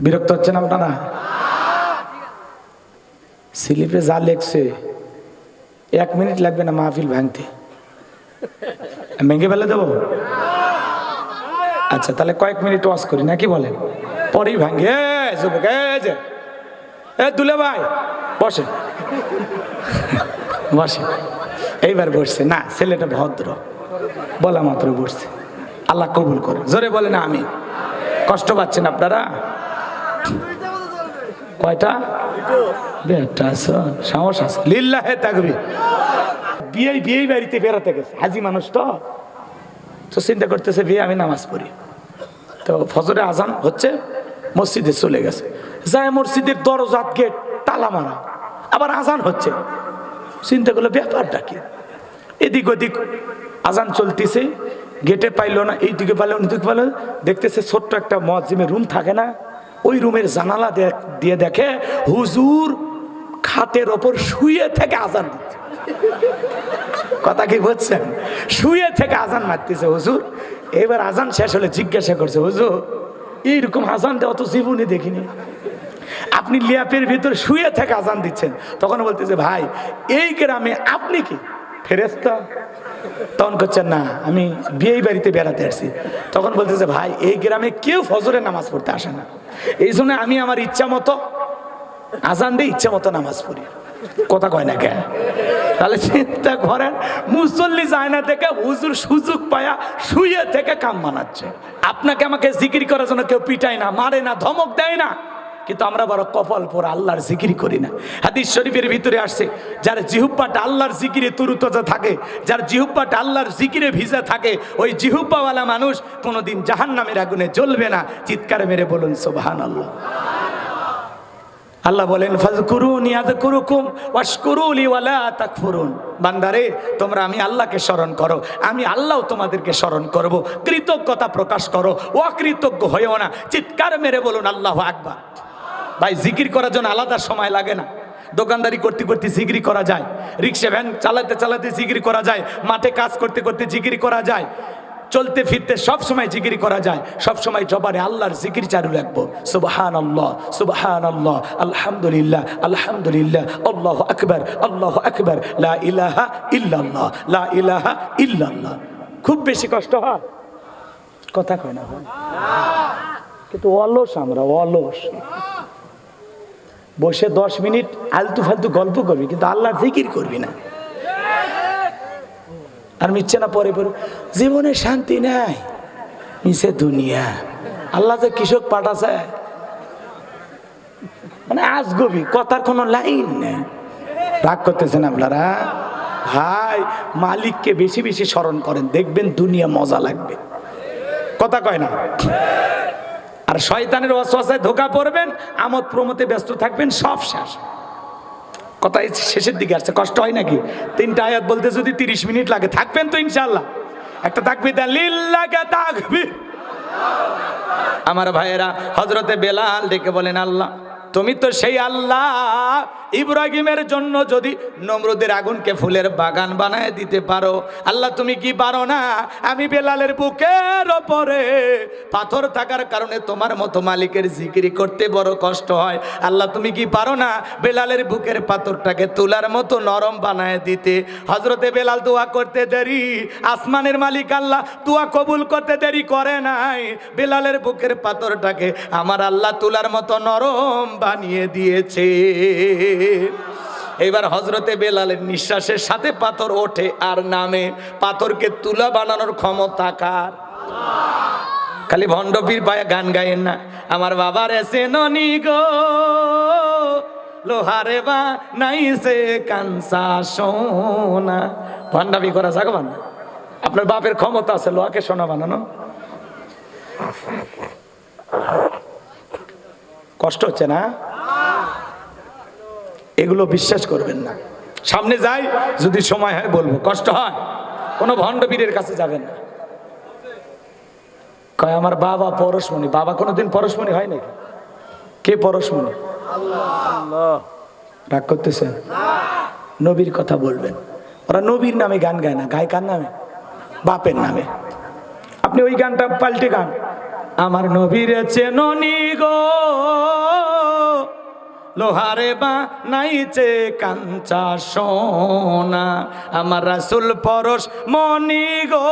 বিরক্ত হচ্ছেন আপনারা? স্লিপে যা লেখছে এক মিনিট লাগবে না মাহফিল ভাঙতে। ভেঙে ফেলে দেবো? আচ্ছা তাহলে কয়েক মিনিট ওয়াশ করি নাকি বলেন? পরেই ভাঙে। এ, দুলে ভাই বসে। বসে। এইবার বসছে। না ছেলেটা ভদ্র। বলা মাত্র বসছে। আল্লাহ কবুল করে জোরে বলে না আমি কষ্ট পাচ্ছেন আপনারা? কয়টা? বেটা সাহস আছে। লিল্লাহে থাকবি বিয়ে বিয়ে বাড়িতে বেড়াতে গেছে। হাজি মানুষ তো। তো চিন্তা করতেছে, বিয়ে আমি নামাজ পড়ি। তো ফজরে আজান হচ্ছে, মসজিদে চলে গেছে। যায় মসজিদের দরজাত গেট, তালা মারা। আবার আজান হচ্ছে। চিন্তা করল, ব্যাপারটা কি? এদিক ওদিক আজান চলতেছে। গেটে পাইলো না, এইদিকে পাইলো ওইদিকে পাইলো দেখতেছে ছোট্ট একটা মসজিমের রুম থাকে না। ওই রুমের জানালা দিয়ে দেখে হুজুর খাটের ওপর শুয়ে থেকে আজান দিচ্ছে। কথা কি বুঝছেন? শুয়ে থেকে আজান মারতেছে হুজুর। এবার আজান শেষ হলে জিজ্ঞাসা করছে, হুজুর, এইরকম আজান দেওয়া তো জীবনে দেখিনি। আপনি লিয়াপের ভিতর শুয়ে থেকে আজান দিচ্ছেন। তখন বলতেছে, ভাই, এই গ্রামে আপনি কি? ফেরেস্তা তখন করছেন না, আমি বিয়ে বাড়িতে বেড়াতে আসছি। তখন বলতেছে, ভাই, এই গ্রামে কেউ ফজরে নামাজ পড়তে আসে না। এই জন্য আমি আমার ইচ্ছা মতো, আজান দিয়ে ইচ্ছা মতো নামাজ পড়ি। কথা কয় না কেন তাহলে চিন্তা করেন, মুসল্লি যায় না থেকে হুজুর সুযোগ পায়া শুয়ে থেকে কাম বানাচ্ছে আপনাকে আমাকে জিকির করার জন্য কেউ পিটায় না, মারে না, ধমক দেয় না। কিন্তু আমরা বড় কপাল পর আল্লাহর জিকির করি না। হাদিস শরীফের ভিতরে আসছে, যার জিহুব্বাটা আল্লাহর জিকিরে তুরুতজা থাকে, যার জিহুব্বাটা আল্লাহর জিকিরে ভিজা থাকে, ওই জিহুব্বাওয়ালা মানুষ কোনোদিন জাহান্নামের আগুনে জ্বলবে না। চিৎকার মেরে বলুন সোবাহান আল্লাহ আল্লাহ বলেন ফাজকুরুন ইয়াজকুরুকুম ওয়াশকুরুলি ওয়ালা তাকফুরুন। বান্দারে, তোমরা আমি আল্লাহকে স্মরণ করো, আমি আল্লাহ তোমাদেরকে স্মরণ করব। কৃতজ্ঞতা প্রকাশ করো, অকৃতজ্ঞ হয়েও না। চিৎকার মেরে বলুন, আল্লাহ আকবার। ভাই, জিকির করার জন্য আলাদা সময় লাগে না। দোকানদারি করতে করতে জিগরি করা যায়। রিক্সা ভ্যান চালাতে চালাতে জিগরি করা যায়। মাঠে কাজ করতে করতে জিগরি করা যায়। চলতে ফিরতে সব সময় জিকিরি করা যায়। সব সময় জবানে আল্লাহর জিকির চালু রাখব। সুবহান আল্লাহ সুবহান আল্লাহ আলহামদুলিল্লাহ আলহামদুলিল্লাহ, আল্লাহ আকবার আল্লাহ আকবার, লা ইলাহা ইল্লাল্লাহ, লা ইলাহা ইল্লাল্লাহ। খুব বেশি কষ্ট হয়? কথা কয় না কিন্তু অলস আমরা, অলস। বসে দশ মিনিট আলতু ফালতু গল্প করবি, কিন্তু আল্লাহর জিকির করবি না। আর মিচ্ছে না পরে পরে, জীবনে শান্তি নাই মিশে দুনিয়া। আল্লাহ যে কৃষক পাঠাছে। মানে আজগবি কথার কোনো লাইন নেই। রাগ করতেছেন আপনারা? ভাই, মালিককে বেশি বেশি স্মরণ করেন, দেখবেন দুনিয়া মজা লাগবে। কথা কয় না? আর শয়তানের অশ্বাসায় ধোকা পড়বেন, আমোদ প্রমোতে ব্যস্ত থাকবেন, সব শেষ। কথা শেষের দিকে আসছে, কষ্ট হয় নাকি? তিনটা আয়াত বলতে যদি তিরিশ মিনিট লাগে, থাকবেন তো ইনশাল্লাহ একটা থাকবি লিল্লাকে থাকবি আমার ভাইয়েরা হজরতে বেলাল ডেকে বলেন, আল্লাহ তুমি তো সেই আল্লাহ ইব্রাহিমের জন্য যদি নমরুদের আগুনকে ফুলের বাগান বানায় দিতে পারো। আল্লাহ, তুমি কি পারো না? আমি বেলালের বুকের ওপরে পাথর থাকার কারণে তোমার মতো মালিকের জিকিরি করতে বড় কষ্ট হয়। আল্লাহ, তুমি কি পারো না বেলালের বুকের পাথরটাকে তোলার মতো নরম বানায় দিতে? হজরতে বেলাল দোয়া করতে দেরি, আসমানের মালিক আল্লাহ দোয়া কবুল করতে দেরি করে নাই। বেলালের বুকের পাথরটাকে আমার আল্লাহ তুলার মতো নরম বানিয়ে দিয়েছে। এবার হজরতে বেলালের নিঃশ্বাসের সাথে পাথর ওঠে আর নামে। পাথরকে তুলা বানানোর ক্ষমতা কার? খালি ভণ্ডপীর পায়ে গান গায়েন না। আমার বাবার এসে ননি গো, লোহারে বা নাইছে কানসা সোনা। ভণ্ডাবি করা যাক না আপনার বাপের ক্ষমতা আছে, লোহাকে সোনা বানানো। কষ্ট হচ্ছে না? এগুলো বিশ্বাস করবেন না। সামনে যাই যদি সময় হয় বলব। কষ্ট হয়। কোনো ভণ্ডবীরের কাছে যাবেন না। কয় আমার বাবা পরশমণি। বাবা কোনোদিন পরশমণি হয় নাকি কে পরশমণি? রাগ করতেছেন নবীর কথা বলবেন। ওরা নবীর নামে গান গায় না। গায় কার নামে? বাপের নামে। আপনি ওই গানটা পাল্টে গান। আমার নবীর চেননি গো। লোহারে বা নাইছে কাঞ্চা সোনা। আমার রাসুল পরশ মনি গো।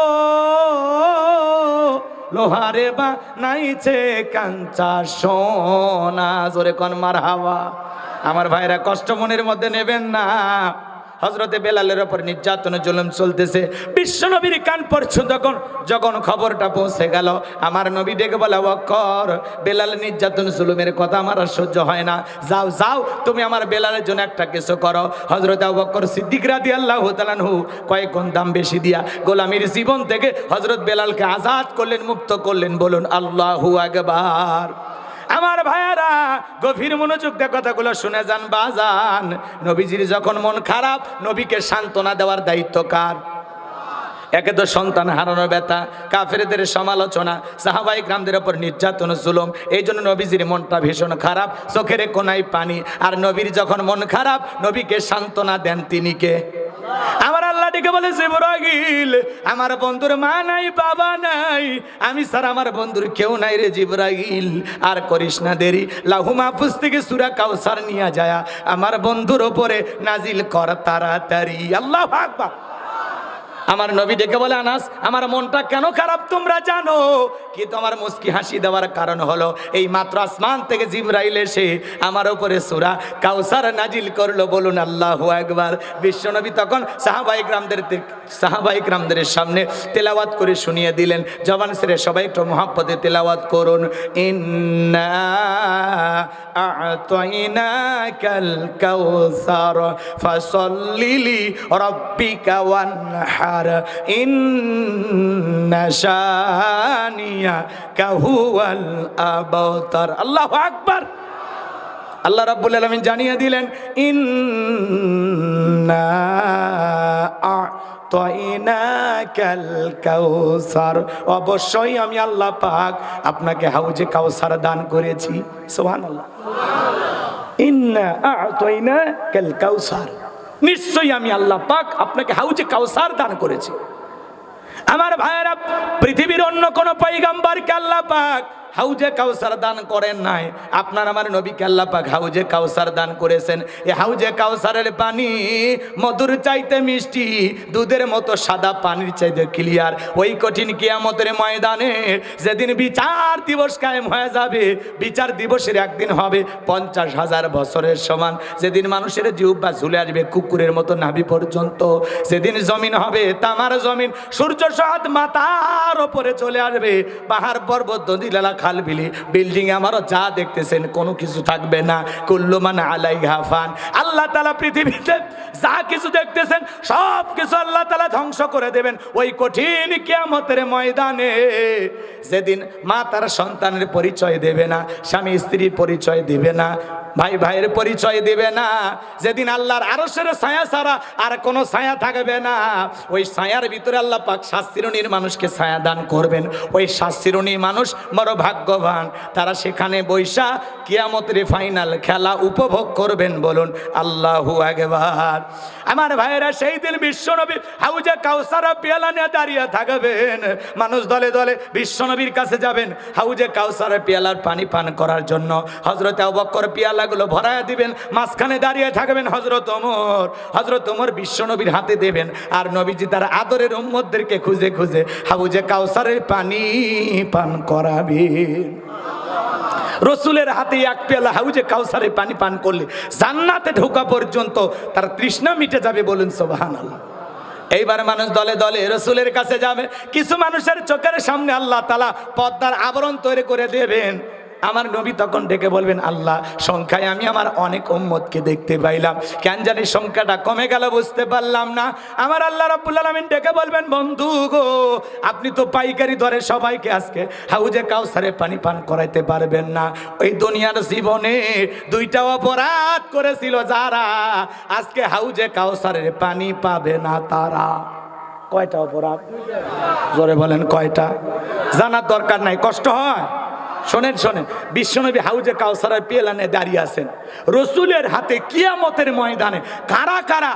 লোহারে বা নাইছে কাঞ্চা সোনা। জোরে কন মার হাওয়া আমার ভাইরা কষ্ট মনের মধ্যে নেবেন না। হজরতে বেলালের ওপর নির্যাতনের জুলুম চলতেছে। বিশ্ব নবীর কান পর্যন্ত যখন যখন খবরটা পৌঁছে গেল। আমার নবী ডেকে বলে বক্কর বেলাল নির্যাতন জুলুমের কথা আমার আর সহ্য হয় না। যাও যাও, তুমি আমার বেলালের জন্য একটা কিছু করো। হজরত বক্কর সিদ্দিক রাদি আল্লাহ তালানহু কয়েক গুণ দাম বেশি দিয়া গোলামীর জীবন থেকে হজরত বেলালকে আজাদ করলেন, মুক্ত করলেন। বলুন, আল্লাহু আকবার। আমার ভাইয়ারা, গভীর মনোযোগ দিয়ে কথাগুলো শুনে যান, বাজান। নবীজির যখন মন খারাপ, নবীকে সান্ত্বনা দেওয়ার দায়িত্ব কার? একে তো সন্তান হারানোর ব্যথা, কাফেরদের সমালোচনা, সাহাবাই গ্রামদের ওপর নির্যাতন, জুলুম, এই জন্য নবীজির মনটা ভীষণ খারাপ, চোখের কোনায় পানি। আর নবীর যখন মন খারাপ, নবীকে সান্ত্বনা দেন তিনি কে? আমার আল্লাহ ডেকে বলে জিবরাগিল আমার বন্ধুর মা নাই, বাবা নাই। আমি স্যার আমার বন্ধুর কেউ নাই রে জিবরাগিল আর করিস না দেরি। লাহু মাহফুজ থেকে সুরা কাউসার নিয়ে যায় আমার বন্ধুর ওপরে নাজিল কর তাড়াতাড়ি। আল্লাহ আকবার। আমার নবী ডেকে বলে, আনাস, আমার মনটা কেন খারাপ তোমরা জানো? কি তোমার মুস্কি হাসি দেওয়ার কারণ হলো, এই মাত্র আসমান থেকে জিবরাইল এসে আমার উপরে সুরা কাউসার নাজিল করল। বলুন, আল্লাহ একবার বিশ্বনবী তখন সাহাবাই গ্রামদের সাহাবাই গ্রামদের সামনে তেলাওয়াত করে শুনিয়ে দিলেন। জবান সেরে সবাই একটু মহাব্বতে তেলাওয়াত করুন। ইন্না কাউসার ফাসাল্লি লি রাব্বিকা ওয়ানহার ইন্না শানিয়াকা হুয়াল আবতার। আল্লাহু আকবার। আল্লাহ রাব্বুল আলামিন জানিয়ে দিলেন আ'তাইনাকাল কাউসার। অবশ্যই আমি আল্লাহ পাক আপনাকে হাউজে কাউসার দান করেছি। সুবহানাল্লাহ। ইন্না আ'তাইনাকাল কাউসার। নিশ্চয়ই আমি আল্লাহ পাক আপনাকে হাউজে কাউসার দান করেছি। আমার ভাইয়েরা, পৃথিবীর অন্য কোন পৈগাম্বারকে আল্লাহ পাক হাউজে কাউসার দান করেন নাই। আপনার আমার নবীকে আল্লাহ পাক হাউজে কাউসার দান করেছেন। এই হাউজে কাউসারের পানি মধুর চাইতে মিষ্টি, দুধের মতো সাদা পানির চাইতে ক্লিয়ার ওই কঠিন কিয়ামতের ময়দানে যেদিন বিচার দিবস কায়েম হয়ে যাবে, বিচার দিবসের একদিন হবে, পঞ্চাশ হাজার বছরের সমান। যেদিন মানুষের জিহ্বা ঝুলে আসবে কুকুরের মতো নাভি পর্যন্ত। সেদিন জমিন হবে, তামার জমিন সূর্য সহাত মাথার ওপরে চলে আসবে। পাহাড় পর্বত নদী লালা খাল বিলি বিল্ডিং আমারও যা দেখতেছেন, কোনো কিছু থাকবে না। কুল্লুমান আলাই হাফান আল্লাহ তালা পৃথিবীতে যা কিছু দেখতেছেন, সব কিছু আল্লাহ তালা ধ্বংস করে দেবেন। ওই কঠিন কিয়ামতের ময়দানে যেদিন মা তার সন্তানের পরিচয় দেবে না, স্বামী স্ত্রীর পরিচয় দেবে না, ভাই ভাইয়ের পরিচয় দিবে না, যেদিন আল্লাহর আরশের ছায়া ছাড়া আর কোনো ছায়া থাকবে না, ওই ছায়ার ভিতরে আল্লাহ পাক শাস্তিরণীর মানুষকে ছায়া দান করবেন। ওই শাস্তিরণী মানুষ বড় ভাগ্যবান। তারা সেখানে বৈশা কিয়ামতের ফাইনাল খেলা উপভোগ করবেন বলুন, আল্লাহু একবার আমার ভাইয়েরা, সেই দিন বিশ্বনবী হাউজে কাউসারা পেয়ালা নিয়ে দাঁড়িয়ে থাকবেন। মানুষ দলে দলে বিশ্বনবীর কাছে যাবেন হাউজে কাউসারা পেয়ালার পানি পান করার জন্য। হজরত অবক্কর পেয়ালাগুলো ভরায়া দিবেন, মাঝখানে দাঁড়িয়ে থাকবেন হজরত ওমর। হজরত ওমর বিশ্বনবীর হাতে দেবেন আর নবীজি তার আদরের উম্মতদেরকে খুঁজে খুঁজে হাউজে কাউসারের পানি পান করাবেন। রসুলের হাতে এক পেলা হাউজে কাউসারে পানি পান করলে জান্নাতে ঢোকা পর্যন্ত তার তৃষ্ণা মিটে যাবে বলুন সোবাহান এইবার মানুষ দলে দলে রসুলের কাছে যাবে, কিছু মানুষের চোখের সামনে আল্লাহ তালা পদ্মার আবরণ তৈরি করে দেবেন। আমার নবী তখন ডেকে বলবেন, আল্লাহ, সংখ্যায় আমি আমার অনেক উম্মতকে দেখতে পাইলাম। কেন জানি সংখ্যাটা কমে গেল বুঝতে পারলাম না। আমার আল্লাহ রাব্বুল আলামিন ডেকে বলবেন, বন্ধু গো, আপনি তো পাইকারি ধরে সবাইকে আজকে হাউজে কাউসারে পানি পান করাইতে পারবেন না। ওই দুনিয়ার জীবনে দুইটা অপরাধ করেছিল যারা, আজকে হাউজে কাউসারের পানি পাবে না তারা। কয়টা অপরাধ? জোরে বলেন কয়টা? জানার দরকার নাই, কষ্ট হয়? শোনেন শোনেন, বিশ্বনবী হাউজে কাউসারের পেলানে দাঁড়িয়ে আছেন। রসুলের হাতে কিয়ামতের ময়দানে কারা কারা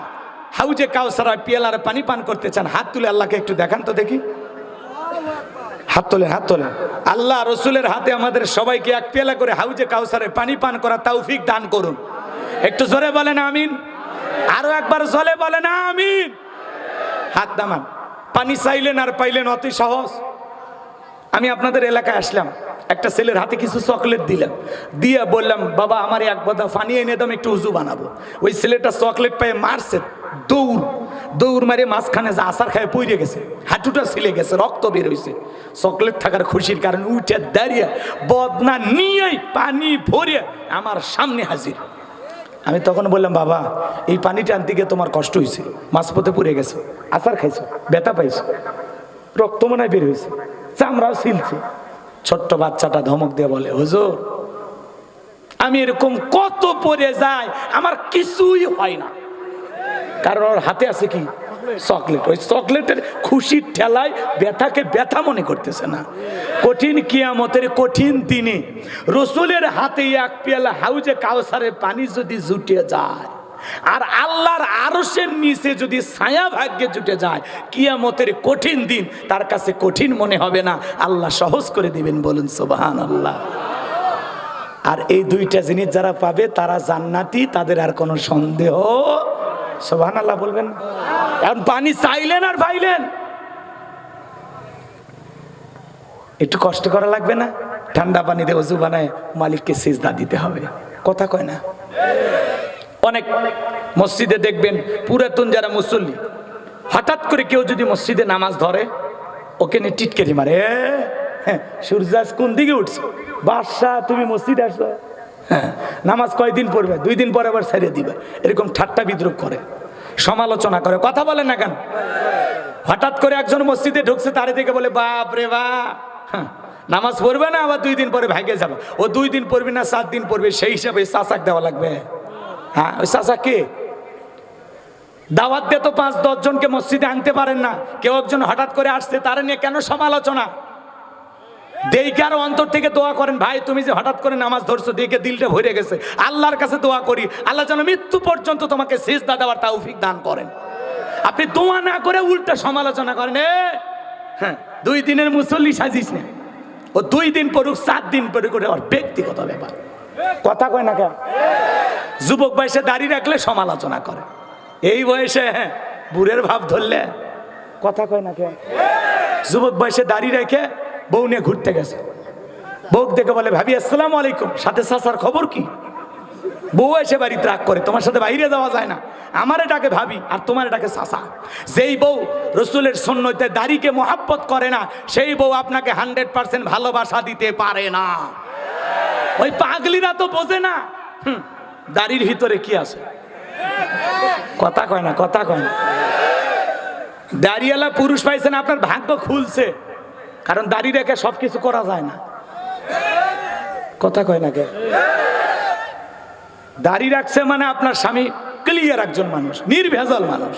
হাউজে কাউসারা পেলার পানি পান করতে চান? হাত তুলে আল্লাহকে একটু দেখান তো দেখি। হাত তোলেন হাত তোলেন। আল্লাহ রসুলের হাতে আমাদের সবাইকে এক পেলা করে হাউজে কাউসারে পানি পান করা তৌফিক দান করুন। একটু জোরে বলেন আমিন। আরও একবার জলে বলেন আমিন। হাত নামান। পানি চাইলেন আর পাইলেন অতি সহজ। আমি আপনাদের এলাকায় আসলাম। একটা ছেলের হাতে কিছু চকলেট দিলাম। দিয়ে বললাম, বাবা, আমার এক বোধা পানি এনে দাম একটু উজু বানাবো। ওই ছেলেটা চকলেট পেয়ে মারছে, দৌড় দৌড় মারে মাঝখানে যে আসার খায় পইরে গেছে, হাঁটুটা ছিলে গেছে, রক্ত বের হয়েছে চকলেট থাকার খুশির কারণে উঠে দাঁড়িয়ে বদনা নিয়েই পানি ভরে আমার সামনে হাজির। আমি তখন বললাম, বাবা, এই পানিটা আনতে গিয়ে তোমার কষ্ট হয়েছে মাঝপথে পুড়ে গেছে আসার খাইছো, ব্যথা পাইছো, রক্ত মনে হয় বের হয়েছে চামড়াও ছিলছে ছোট্ট বাচ্চাটা ধমক দিয়ে বলে, হুজুর, আমি এরকম কত পরে যাই, আমার কিছুই হয় না। কারণ ওর হাতে আছে কি? চকলেট। ওই চকলেটের খুশির ঠেলায় ব্যথাকে ব্যথা মনে করতেছে না। কঠিন কিয়ামতের কঠিন দিনে রসুলের হাতে এক পেয়ালা হাউজে কাউসারের পানি যদি জুটে যায় আর আল্লাহর আরসের নিচে যদি ছায়া ভাগ্যে জুটে যায়, কিয়ামতের কঠিন দিন তার কাছে কঠিন মনে হবে না। আল্লাহ সহজ করে দিবেন, বলুন সোবাহান আল্লাহ আর এই দুইটা জিনিস যারা পাবে, তারা জান্নাতি, তাদের আর কোনো সন্দেহ সোভান আল্লাহ বলবেন এখন পানি চাইলেন আর পাইলেন। একটু কষ্ট করা লাগবে না? ঠান্ডা পানিতে অজু বানায় মালিককে সিজদা দিতে হবে। কথা কয় না? অনেক মসজিদে দেখবেন পুরাতন যারা মুসল্লি হঠাৎ করে কেউ যদি মসজিদে নামাজ ধরে ওকে নিয়ে টিটকেরি মারে হ্যাঁ, সূর্যাস কোন দিকে উঠছে? বাদশাহ তুমি মসজিদে আসছো হ্যাঁ নামাজ কয়দিন পড়বে? দুই দিন পরে আবার ছেড়ে দিবে। এরকম ঠাট্টা বিদ্রুপ করে সমালোচনা করে কথা বলে না কেন? হঠাৎ করে একজন মসজিদে ঢুকছে তারে দেখে বলে বাপ রে বাপ হ্যাঁ, নামাজ পড়বে না আবার দুই দিন পরে ভাগে যাবে। ও দুই দিন পড়বে না সাত দিন পড়বে সেই হিসাবে চাচাক দেওয়া লাগবে। হ্যাঁ ওই চাচা কে? দাওয়াত দিয়ে তো পাঁচ, দশ জনকে মসজিদে আনতে পারেন না। কেউ একজন হঠাৎ করে আসছে, তারা নিয়ে কেন সমালোচনা? দেখে আরও অন্তর থেকে দোয়া করেন, ভাই, তুমি যে হঠাৎ করে নামাজ ধরছো, দেখে দিলটা ভরে গেছে। আল্লাহর কাছে দোয়া করি। আল্লাহ যেন মৃত্যু পর্যন্ত তোমাকে সেজদা দেওয়ার তৌফিক দান করেন। আপনি দোয়া না করে উল্টা সমালোচনা করেন, এ হ্যাঁ দুই দিনের মুসল্লি সাজিস না। ও দুই দিন পড়ুক, সাত দিন পড়ুক ওর ব্যক্তিগত ব্যাপার। কথা কয় না কেন? যুবক বয়সে দাঁড়িয়ে রাখলে সমালোচনা করে। এই বয়সে বুড়ের ভাব ধরলে কথা কয় না কেন? যুবক বয়সে দাঁড়িয়ে রেখে বউ নিয়ে ঘুরতে গেছে। বউ দেখে বলে ভাবি আসসালামু আলাইকুম। সাথে সাসার খবর কি? বউ এসে বাড়ি ত্রাক করে তোমার সাথে বাইরে যাওয়া যায় না। আমার এটাকে ভাবি আর তোমার এটাকে সাসা যেই বউ রসুলের সন্ন্যতে দাড়িকে মোহাব্বত করে না সেই বউ আপনাকে হান্ড্রেড পার্সেন্ট ভালোবাসা দিতে পারে না। ওই পাগলিরা তো বোঝে না। হুম, দাড়ির ভিতরে কি আছে? কথা কয় না, কথা কয় না। দাড়িওয়ালা পুরুষ পাইছেন আপনার ভাগ্য খুলছে। কারণ দাড়ি রেখে সব কিছু করা যায় না। কথা কয় না কে? দাড়ি রাখছে মানে আপনার স্বামী ক্লিয়ার একজন মানুষ, নির্ভেজাল মানুষ।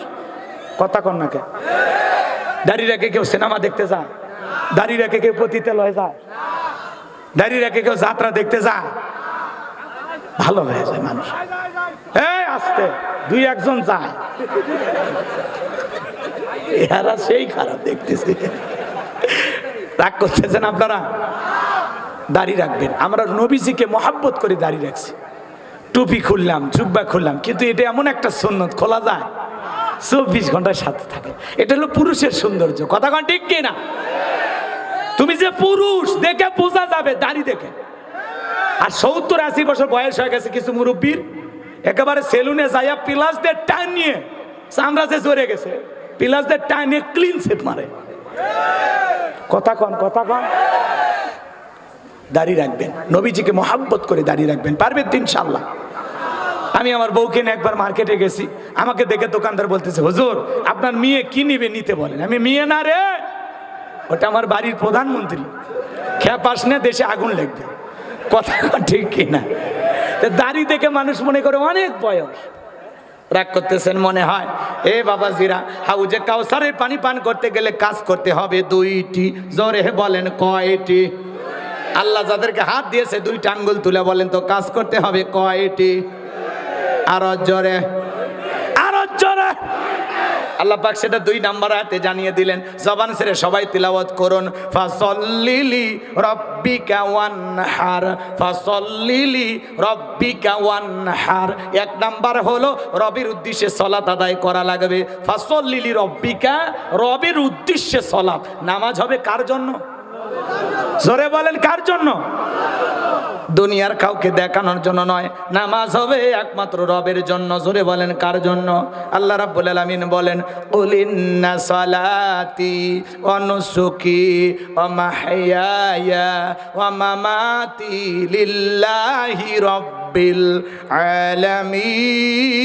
কথা কন না কে? দাড়ি রেখে কেউ সিনেমা দেখতে যায়, দাড়ি রেখে কেউ পতিতে লয় যায়, দাড়ি রেখে কেউ যাত্রা দেখতে যায়। ভালো হয়ে যায় মানুষ। এই আসতে, দুই একজন যায়। এরা সেই খারাপ দেখতেছে। রাগ করতেছেন আপনারা? দাড়ি রাখবেন। আমরা নবীজিকে মহাব্বত করে দাড়ি রাখছি। টুপি খুললাম, জুব্বা খুললাম, কিন্তু এটা এমন একটা সুন্নত, খোলা যায়। চব্বিশ ঘণ্টার সাথে থাকে। এটা হলো পুরুষের সৌন্দর্য। কথা কন ঠিক কি না তুমি যে পুরুষ, দেখে বোঝা যাবে, দাড়ি দেখে। আর সত্তর আশি বছর বয়স হয়ে গেছে কিছু মুরব্বীর। একেবারে সেলুনে যাইয়া পিলাসদের টান নিয়ে চামড়া যে জড়ে গেছে। পিলাসদের টান নিয়ে ক্লিন সেপ মারে। কথা কন কথা কন। দাড়ি রাখবেন। নবীজিকে মহাব্বত করে দাড়ি রাখবেন। পারবেন তো ইনশাল্লাহ আমি আমার বউকে নিয়ে একবার মার্কেটে গেছি। আমাকে দেখে দোকানদার বলতেছে, হুজুর, আপনার মেয়ে কি নিবে নিতে বলেন? আমি, মেয়ে না রে। ওটা আমার বাড়ির প্রধানমন্ত্রী। খেপাস নে, দেশে আগুন লাগবে। কথা ঠিক কিনা? দাড়ি দেখে মানুষ মনে করে অনেক বয়স। রাগ করতেছেন মনে হয়, এ বাবা জিরা হাউজে কাউসারের পানি পান করতে গেলে কাজ করতে হবে দুইটি। জোরে বলেন কয়টি? আল্লাহ যাদেরকে হাত দিয়েছে দুইটা আঙ্গুল তুলে বলেন, তো কাজ করতে হবে কয়টি? আরও জোরে আরও জোরে। আল্লাহ পাক সেটা দুই নাম্বার হাতে জানিয়ে দিলেন, জবান সেরে সবাই তিলাওয়াত করুন, ফাসল্লিলি রব্বিকা ওয়ানহার, ফাসল্লিলি রব্বিকা ওয়ানহার। এক নাম্বার হলো রবির উদ্দেশ্যে সলাত আদায় করা লাগবে, ফাসল্লিলি রব্বিকা, রবির উদ্দেশ্যে সলাত নামাজ হবে কার জন্য? জোরে বলেন, কার জন্য? দুনিয়ার কাউকে দেখানোর জন্য নয়, নামাজ হবে একমাত্র রবের জন্য। জোরে বলেন, কার জন্য? আল্লাহ রাব্বুল আলামিন বলেন কুলিন্না সালাতি ওয়া নুসুকি ওয়া মাহইয়ায়া ওয়া মামাতি লিল্লাহি রাব্বিল আলামিন।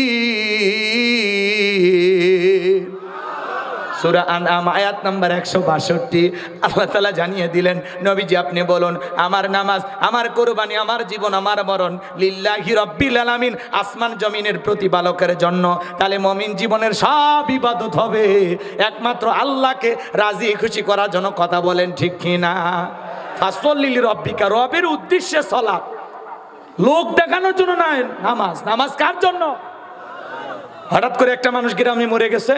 সুরা আনআম, আয়াত নাম্বার একশো বাষট্টি। আল্লাহ তালা জানিয়ে দিলেন, নবীজি আপনি বলুন, আমার নামাজ, আমার কোরবানি, আমার জীবন, আমার মরণ লিল্লাহি রব্বিল আলামিন, আসমান জমিনের প্রতিপালকের জন্য। তাহলে মমিন জীবনের সব ইবাদত হবে। একমাত্র আল্লাহকে রাজি খুশি করার জন্য কথা বলেন, ঠিক কিনা ফাসল্লিলি রব্বিকা রবের উদ্দেশ্যে সলাপ লোক দেখানোর জন্য নয়, নামাজ। নামাজ কার জন্য? হঠাৎ করে একটা মানুষ গ্রামে মরে গেছে।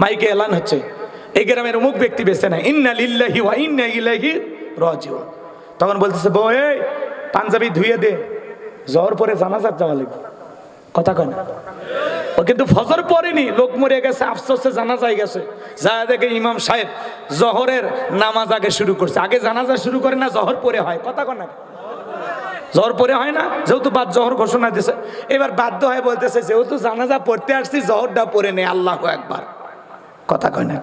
মাইকে এলান হচ্ছে। এই গ্রামের অমুক ব্যক্তি বেছে না ইন্না লিল্লাহি ওয়া ইন্না ইলাইহি রাজিউন। তখন বলতেছে, বউ, এই পাঞ্জাবি ধুয়ে দে, জ্বর পরে জানাজার যাওয়া লাগবে। কথা কয় না। ও কিন্তু ফজর পড়েনি, লোক মরে গেছে, আফসোসে জানাজায় গেছে। যা দেখে ইমাম সাহেব জহরের নামাজ আগে শুরু করছে। আগে জানাজা শুরু করে না, জহর পরে হয়। কথা কয় না। জ্বর পরে হয় না, যেহেতু বাদ জহর ঘোষণা দিছে। এবার বাধ্য হয়ে বলতেছে, যেহেতু জানাজা পড়তে আসছি, জহরটা পরে নে, আল্লাহ একবার কথা কয় না।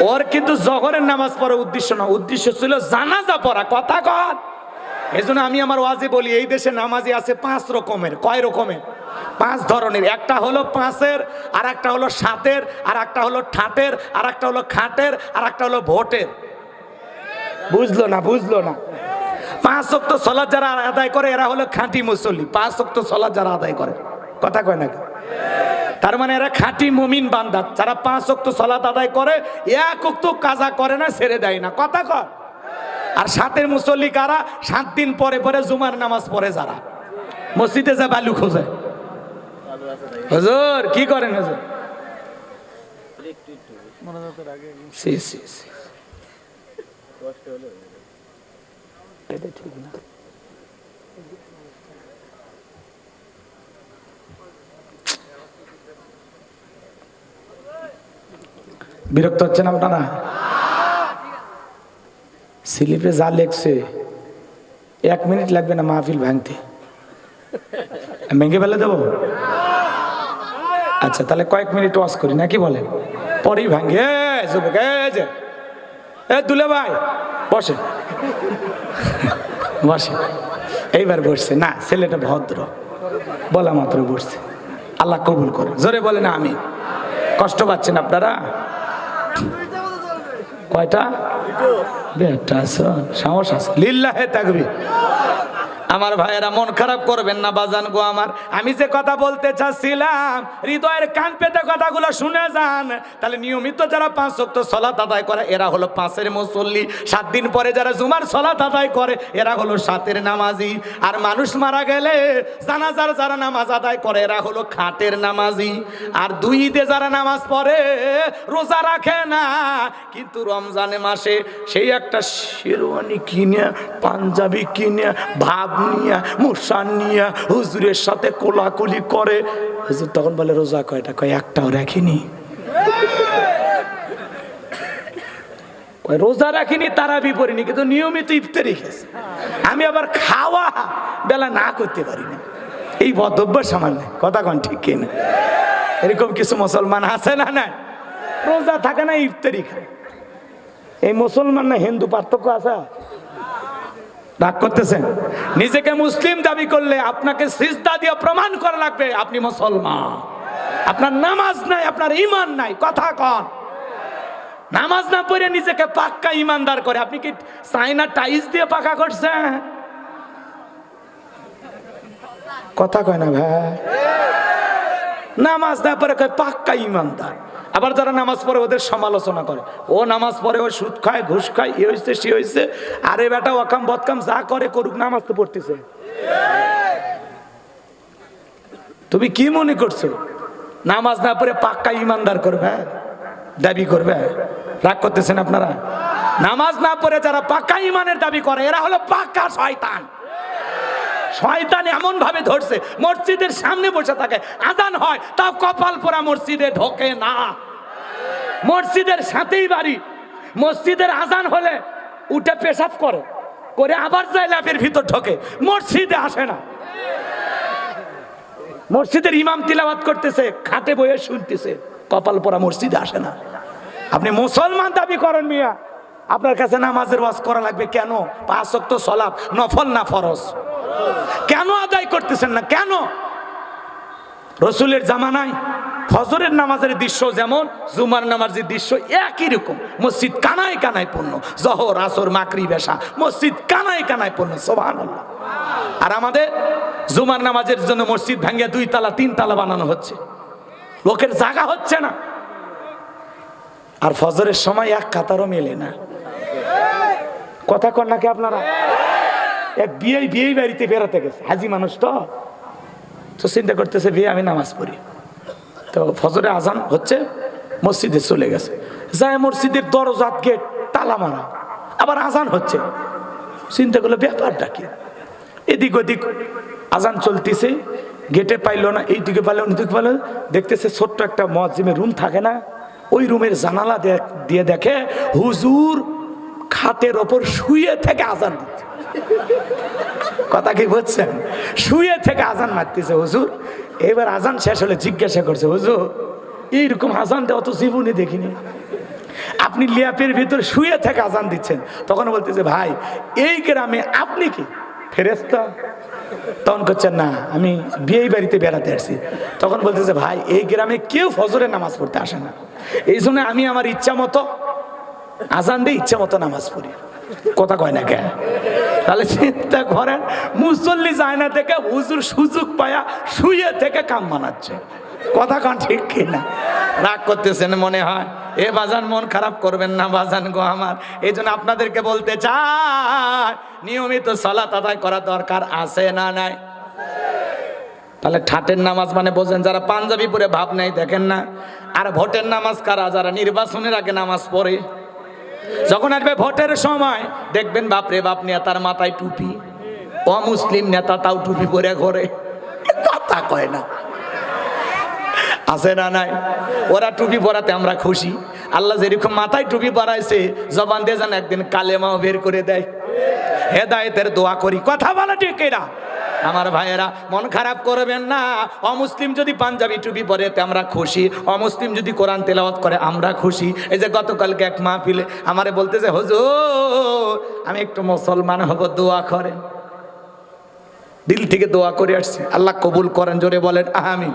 ওর কিন্তু জহরের নামাজ পড়ার উদ্দেশ্য না। উদ্দেশ্য ছিল জানাজা পড়া, কথা কর এই আমি আমার ওয়াজে বলি, এই দেশে নামাজি আছে পাঁচ রকমের। কয় রকমের? পাঁচ ধরনের। একটা হলো পাঁচের আর একটা হলো সাতের আর একটা হলো ঠাটের আর একটা হলো খাটের আর একটা হলো ভোটের। বুঝলো না বুঝলো না। পাঁচ অক্ত সলাদ যারা আদায় করে, এরা হলো খাঁটি মুসল্লি। পাঁচ অক্ত সলাদ যারা আদায় করে। কথা কয় না তার মানে এরা খাঁটি মুমিন বান্দা। যারা পাঁচ অক্ত সলাত আদায় করে এক অক্ত কাজা করে না ছেড়ে দেয় না। কথা কর আর সাতের মুসল্লি কারা? সাত দিন পরে পরে জুমার নামাজ পড়ে যারা। মসজিদে যা বালু খোঁজে। হজুর কি করেন হুজুর? সি, ঠিক না বিরক্ত হচ্ছেন আপনারা? স্লিপে যা লেখছে, এক মিনিট লাগবে না মাহফিল ভাঙতে। ভেঙে ফেলে দেবো? আচ্ছা তাহলে কয়েক মিনিট ওয়াশ করি, নাকি বলেন? পরেই ভাঙে। যুবক, এ দুলে ভাই, বসে। বসে। এইবার বসছে। না, ছেলেটা ভদ্র। বলা মাত্র বসছে। আল্লাহ কবুল করে জোরে বলে না আমি কষ্ট পাচ্ছেন আপনারা? কয়টা? বেটা সাহস আছে। লিল্লাহে থাকবি আমার ভাইয়েরা মন খারাপ করবেন না, বাজান গো আমার। আমি যে কথা বলতে চাচ্ছিলাম, হৃদয়ের কান পেতে কথাগুলো শুনে যান। তাহলে নিয়মিত যারা পাঁচ শক্ত সলাত আদায় করে, এরা হলো পাঁচের মুসল্লি। সাত দিন পরে যারা জুমার সলাত আদায় করে, এরা হলো সাতের নামাজি। আর মানুষ মারা গেলে জানাজার যারা নামাজ আদায় করে, এরা হলো খাটের নামাজি। আর দুই ঈদে যারা নামাজ পড়ে, রোজা রাখে না। কিন্তু রমজানে মাসে সেই একটা শেরওয়ানি কিনে, পাঞ্জাবি কিনে, ভাব নিয়ে মুসান নিয়ে হুজুরের সাথে কোলাকুলি করে। হুজুর তখন বলে, রোজা কয়টা? কয়, একটাও রাখিনি। রোজা রাখিনি, তারা বিপরিনি, কিন্তু নিয়মিত ইফতারি খেয়েছে। আমি আবার খাওয়া বেলা না করতে পারি না। এই বদভ্যাস আমার নেই। কথা কন ঠিক কিনা? এরকম কিছু মুসলমান আছে না না রোজা থাকে না, ইফতারি খায়। এই মুসলমান না, হিন্দু পার্থক্য আছে? রাগ করতেছেন? নিজেকে মুসলিম দাবি করলে আপনাকে সিজদা দিয়ে প্রমাণ করা লাগবে, আপনি মুসলমান। আপনার নামাজ নাই, আপনার ইমান নাই, কথা কন। নামাজ না পড়ে নিজেকে পাক্কা ইমানদার করে, আপনি কি চাইনা টাইস দিয়ে পাকা করছেন? কথা কয় না ভাই। নামাজ না পড়ে কয় পাক্কা ইমানদার আবার যারা নামাজ পড়ে ওদের সমালোচনা করে। ও নামাজ পড়ে, ও সুদ খায়, ঘুষ খায়, এ হয়েছে সে হয়েছে আরে বেটা ওকাম বদকাম, যা করে করুক, নামাজ তো পড়তেছে। তুমি কি মনে করছ? নামাজ না পড়ে পাক্কা ইমানদার করবে দাবি করবে। রাগ করতেছেন আপনারা? নামাজ না পড়ে যারা পাক্কা ইমানের দাবি করে, এরা হলো পাক্কা শয়তান। শয়তান এমন ভাবে ধরছে, মসজিদের সামনে বসে থাকে, আজান হয়, তাও কপাল পোড়া মসজিদে ঢোকে না। মসজিদের সাথেই বাড়ি, মসজিদের আজান হলে উঠে পেশাব করে করে আবার যায় ল্যাপের ভিতর ঢোকে, মসজিদে আসে না। মসজিদের ইমাম তিলাবাত করতেছে, খাটে বইয়ে শুনতেছে, কপাল পরা মসজিদে আসে না। আপনি মুসলমান দাবি করেন মিয়া, আপনার কাছে নামাজের ওয়াজ করা লাগবে কেন? পাঁচ তো সলাপ, নফল না ফরজ? কেন আদায় করতেছেন না? কেন? রসুলের জামানায় ফজরের নামাজের দৃশ্য যেমন, জুমার নামাজের দৃশ্য একই রকম। মসজিদ কানায় কানায় পূর্ণ। জহর, আসর মাকরি বেশা মসজিদ কানায় কানায় পূর্ণ। সোভান আর আমাদের জুমার নামাজের জন্য মসজিদ ভেঙে দুই তালা, তিন তালা বানানো হচ্ছে। লোকের জায়গা হচ্ছে না। আর ফজরের সময় এক কাতারও মেলে না। কথা কর নাকি আপনারা? এক বিয়ে বাড়িতে বেড়াতে গেছে। হাজি মানুষ তো। তো চিন্তা করতেছে, বিয়ে আমি নামাজ পড়ি। তো ফজরে আজান হচ্ছে, মসজিদে চলে গেছে। যায় মসজিদের দরজাত গেট, তালা মারা। আবার আজান হচ্ছে। চিন্তা করল, ব্যাপারটা কি? এদিক ওদিক আজান চলতেছে। গেটে পাইলো না, এইদিকে পাইলো ওইদিকে পাইলো। দেখতেছে ছোট্ট একটা মসজিমের রুম থাকে না। ওই রুমের জানালা দিয়ে দেখে, হুজুর খাটের ওপর শুয়ে থেকে আজান কথা কি বুঝছেন শুয়ে থেকে আজান মারতেছে, হুজুর। এবার আজান শেষ হলে জিজ্ঞাসা করছে, হুজুর, এইরকম আজান দেওয়া তো জীবনে দেখিনি। আপনি লিয়াপের ভিতর শুয়ে থেকে আজান দিচ্ছেন। তখন বলতেছে, ভাই, এই গ্রামে আপনি কি? ফেরেস্তা তখন করছেন না, আমি বিয়ে বাড়িতে বেড়াতে আসছি। তখন বলতেছে, ভাই, এই গ্রামে কেউ ফজরের নামাজ পড়তে আসে না। এই জন্য আমি আমার ইচ্ছা মতো আজান দিয়ে ইচ্ছা মতো নামাজ পড়ি। কথা কয় না কেন তাহলে চিন্তা করেন, মুসল্লি যায় না থেকে হুজুর সুযোগ পায়া শুয়ে থেকে কাম বানাচ্ছে। কথা কন ঠিক কিনা? রাগ করতেছেন মনে হয়? এ বাজান মন খারাপ করবেন না বাজান গো আমার। এই জন্য আপনাদেরকে বলতে চাই, নিয়মিত সলাত আদায় করা দরকার আছে না নাই? তাহলে ঠাটের নামাজ মানে বোঝেন, যারা পাঞ্জাবি পরে ভাব নেই দেখেন না। আর ভোটের নামাজ কারা? যারা নির্বাচনের আগে নামাজ পড়ে। যখন আসবে ভোটের সময়, দেখবেন বাপরে বাপ নেতার মাথায় টুপি। অমুসলিম নেতা তাও টুপি পরে ঘরে। কথা কয় না। আছে না নাই? ওরা টুপি পরাতে আমরা খুশি। আল্লাহ যেরকম মাথায় টুপি পরাইছে, জবান দিয়ে যেন একদিন কালেমাও বের করে দেয়। হেদায়েতের দোয়া করি। কথা বলা ঠিক এরা আমার ভাইয়েরা, মন খারাপ করবেন না। অমুসলিম যদি পাঞ্জাবি টুপি পরে আমরা খুশি। অমুসলিম যদি কোরআন তেলাওয়াত করে, আমরা খুশি। এই যে গতকালকে এক মাহফিলে, আমারে বলতেছে, হুজুর, আমি একটু মুসলমান হব, দোয়া করে দিল থেকে দোয়া করে আসছি। আল্লাহ কবুল করেন, জোরে বলেন, আমিন।